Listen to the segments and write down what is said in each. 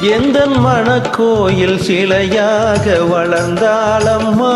எந்த மணக்கோயில் சிலையாக வளர்ந்தாளம்மா?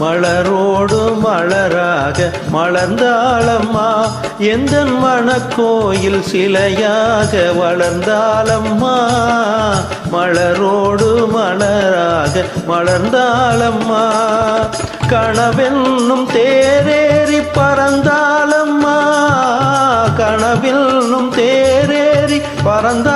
மலரோடு மலராக மலர்ந்தாளம்மா? எந்த மணக்கோயில் சிலையாக வளர்ந்தாளம்மா? மலரோடு மலராக மலர்ந்தாளம்மா? கனவென்னும் தேரேறி பறந்தாளம்மா? கனவில்னும் தேரேறி பறந்தாளம்மா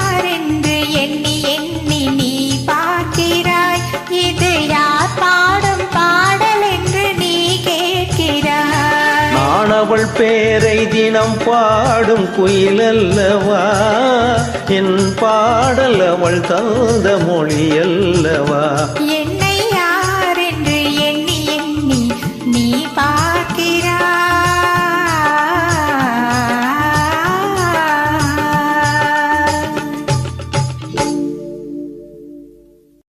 அவள் பேரை தினம் பாடும் குயிலல்லவா? என் பாடல் அவள் தந்த மொழி அல்லவா